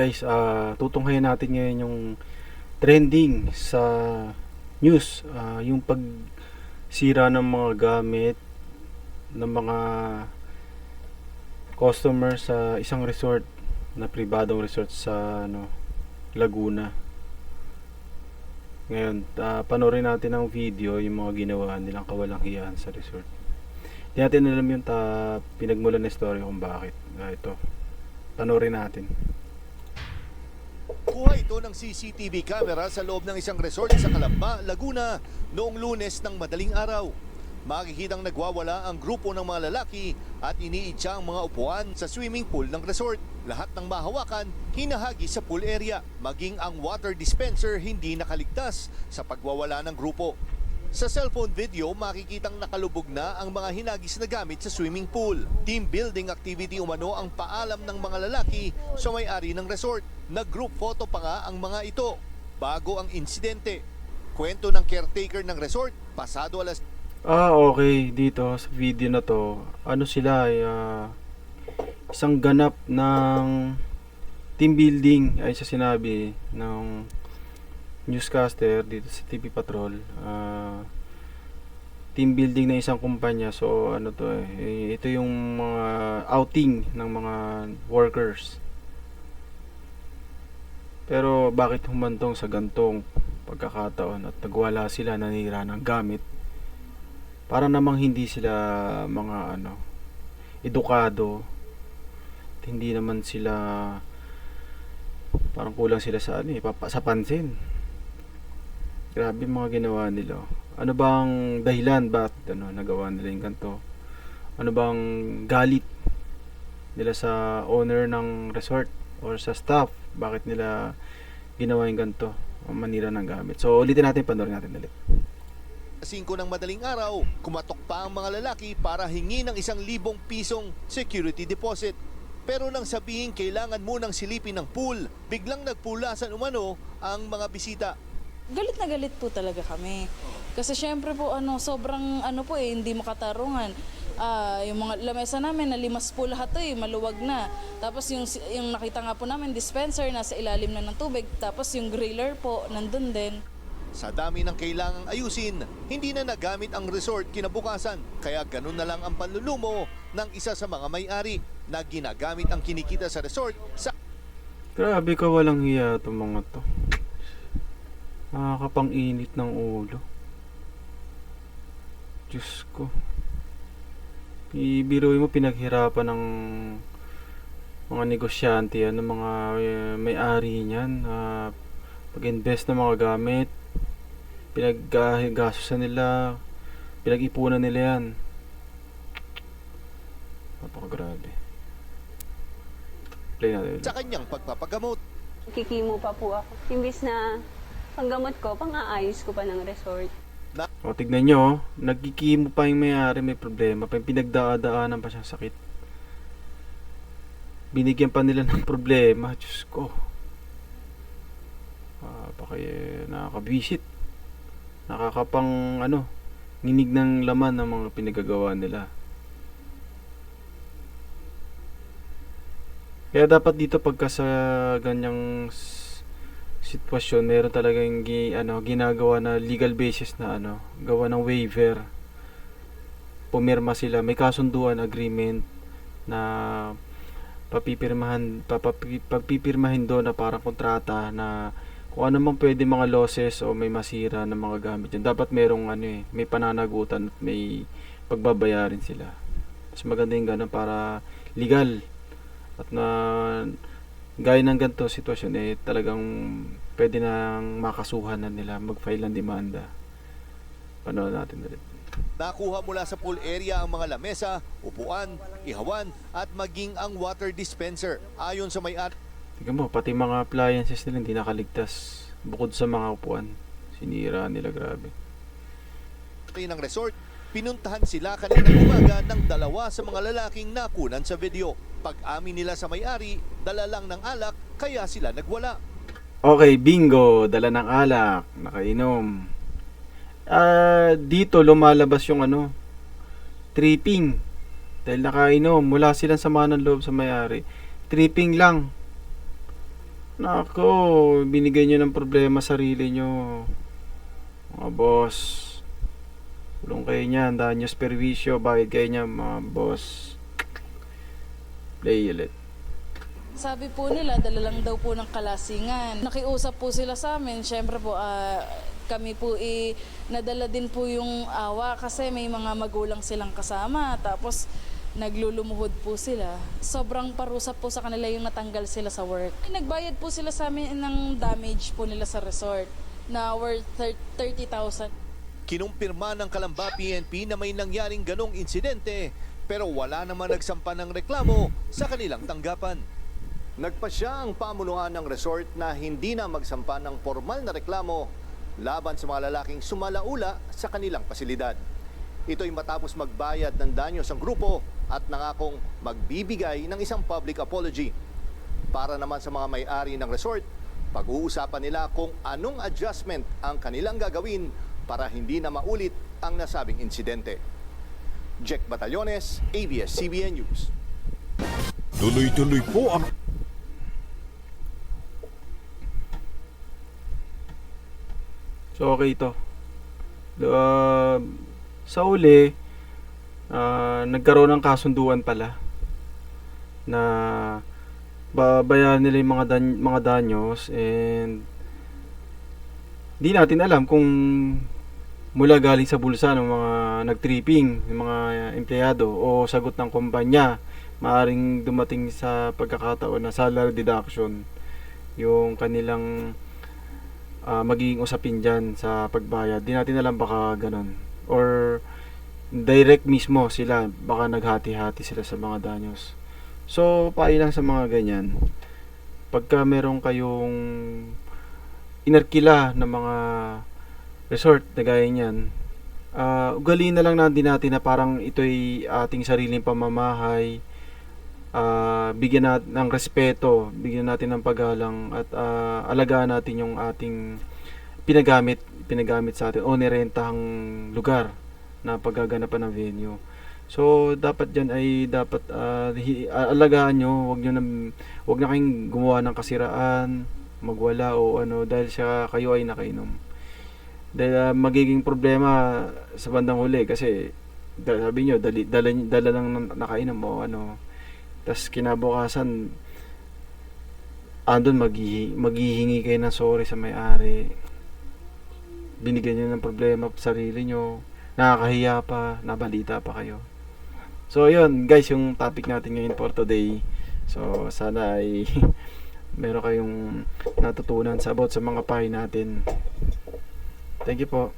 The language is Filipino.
Guys, ah tutunghayan natin ngayon yung trending sa news, Ah, yung pagsira ng mga gamit ng mga customer sa isang resort na pribadong resort sa ano Laguna. Ngayon, ah, panoorin natin ang video yung mga ginawa nilang kawalang hiyaan sa resort. Hindi natin alam yung ta pinagmulan na story kung bakit. Ah, ito. Panoorin natin. Kuha ito ng CCTV camera sa loob ng isang resort sa Calamba, Laguna noong lunes ng madaling araw. Makikitang nagwawala ang grupo ng mga lalaki at iniitsa ang mga upuan sa swimming pool ng resort. Lahat ng mahawakan, hinahagi sa pool area. Maging ang water dispenser hindi nakaligtas sa pagwawala ng grupo. Sa cellphone video, makikitang nakalubog na ang mga hinagis na gamit sa swimming pool. Team building activity umano ang paalam ng mga lalaki sa may-ari ng resort. Nag-group photo pa nga ang mga ito bago ang insidente. Kwento ng caretaker ng resort, pasado alas Ah, okay. Dito sa video na to, ano sila ay ah, isang ganap ng team building ay sa sinabi ng newscaster dito sa TV Patrol. Ah, team building ng isang kumpanya. So ano to eh, eh, ito yung mga outing ng mga workers. Pero bakit humantong sa gantong pagkakataon at nagwala sila nanira ng gamit? para namang hindi sila mga ano edukado at hindi naman sila parang kulang sila sa ano eh, sa pansin grabe mga ginawa nila. Ano bang dahilan bakit ano nagawa nila yung ganito? Ano bang galit nila sa owner ng resort or sa staff? Bakit nila ginawa yung ganito? Manira ng gamit. So ulitin natin panoorin natin ulit. 5 ng madaling araw, kumatok pa ang mga lalaki para hingi ng isang libong pisong security deposit. Pero nang sabihin kailangan munang silipin ng pool, biglang nagpulasan umano ang mga bisita. Galit na galit po talaga kami. Kasi syempre po ano, sobrang ano po eh, hindi makatarungan. Ah, yung mga lamesa namin nalimas po lahat to eh, maluwag na. Tapos yung yung nakita nga po namin dispenser nasa ilalim na ng tubig, tapos yung griller po nandun din. Sa dami ng kailangang ayusin, hindi na nagamit ang resort kinabukasan. Kaya ganun na lang ang panlulumo ng isa sa mga may-ari na ginagamit ang kinikita sa resort sa Grabe ka walang hiya itong mga to. Nakakapang-init ng ulo. Diyos ko. Ibiruin mo pinaghirapan ng mga negosyante, ano, mga eh, may-ari niyan. ah, pag-invest ng mga gamit. Pinaggastusan nila. Pinag-ipunan nila yan. Napakagrabe. Play natin. sa kanyang pagpapagamot. Kikimo pa po ako. Imbis na panggamot ko, pang-aayos ko pa ng resort. O, tignan nyo, oh. nagkikimo pa yung may-ari, may problema pa, yung pinagdaan pa siyang sakit. Binigyan pa nila ng problema, Diyos ko. Ah, pa kaya nakakabwisit. Nakakapang, ano, nginig ng laman ng mga pinagagawa nila. Kaya dapat dito pagka sa ganyang sitwasyon, meron talagang gi, ano, ginagawa na legal basis na ano, gawa ng waiver. Pumirma sila, may kasunduan agreement na papipirmahan papapi, pagpipirmahin doon na parang kontrata na kung ano mang pwede mga losses o may masira ng mga gamit yan. Dapat merong ano eh, may pananagutan at may pagbabayarin sila. Mas maganda yung ganun para legal at na gaya ng ganito sitwasyon eh talagang pwede nang makasuhan na nila mag-file ng demanda. Panood natin ulit. Nakuha mula sa pool area ang mga lamesa, upuan, ihawan at maging ang water dispenser. Ayon sa may-ari Tingnan mo, pati mga appliances nila hindi nakaligtas. Bukod sa mga upuan. Sinira nila, grabe. ng resort, pinuntahan sila kaninang umaga ng dalawa sa mga lalaking nakunan sa video. Pag-amin nila sa may-ari, dala lang ng alak kaya sila nagwala. Okay, bingo. Dala ng alak. Nakainom. Ah, dito lumalabas yung ano, tripping. Dahil nakainom, mula silang sama ng loob sa may-ari. Tripping lang. Nako, binigay nyo ng problema sarili nyo. Mga boss. Kulong kayo niyan, dahil nyo perwisyo, bakit kayo niyan mga boss? Play ulit. Sabi po nila, dala lang daw po ng kalasingan. Nakiusap po sila sa amin. Siyempre po, ah, kami po i nadala din po yung awa kasi may mga magulang silang kasama. Tapos naglulumuhod po sila. Sobrang parusa po sa kanila yung natanggal sila sa work. Nagbayad po sila sa amin ng damage po nila sa resort na worth thir- 30,000. Kinumpirma ng Kalamba PNP na may nangyaring ganong insidente pero wala naman nagsampa ng reklamo sa kanilang tanggapan. Nagpasya ang pamunuan ng resort na hindi na magsampa ng formal na reklamo laban sa mga lalaking sumalaula sa kanilang pasilidad. Ito'y matapos magbayad ng danyo sa grupo at nangakong magbibigay ng isang public apology. Para naman sa mga may-ari ng resort, pag-uusapan nila kung anong adjustment ang kanilang gagawin para hindi na maulit ang nasabing insidente. Jack Batallones, ABS-CBN News. Tuloy-tuloy po ang So, okay ito. Uh, sa uli, ah, nagkaroon ng kasunduan pala na babayaran nila yung mga, dan- mga danyos and di natin alam kung mula galing sa bulsa ng mga nag-tripping, ng mga empleyado o sagot ng kumpanya maaring dumating sa pagkakataon na salary deduction yung kanilang ah, magiging usapin dyan sa pagbayad. Di natin alam baka ganun. Or direct mismo sila, baka naghati-hati sila sa mga danyos. So, lang sa mga ganyan. Pagka meron kayong inarkila ng mga resort na gaya niyan, ah ugaliin na lang natin natin na parang ito'y ating sariling pamamahay, ah bigyan natin ng respeto, bigyan natin ng paggalang at ah, alagaan natin yung ating pinagamit pinagamit sa atin o nirentahang lugar na paggaganapan ng venue. So dapat diyan ay dapat ah, alagaan nyo, wag niyo nang wag na kayong gumawa ng kasiraan, magwala o ano dahil sa kayo ay nakainom. Dahil ah, magiging problema sa bandang huli kasi da- sabi nyo, dali, dala, dala lang ng nakainom o ano. Tas kinabukasan andun maghihi, maghihingi kayo ng sorry sa may-ari. Binigyan nyo ng problema sa sarili nyo nakakahiya pa nabalita pa kayo. So yun guys yung topic natin ngayon for today. So sana ay meron kayong natutunan sa about sa mga pahay natin Thank you po.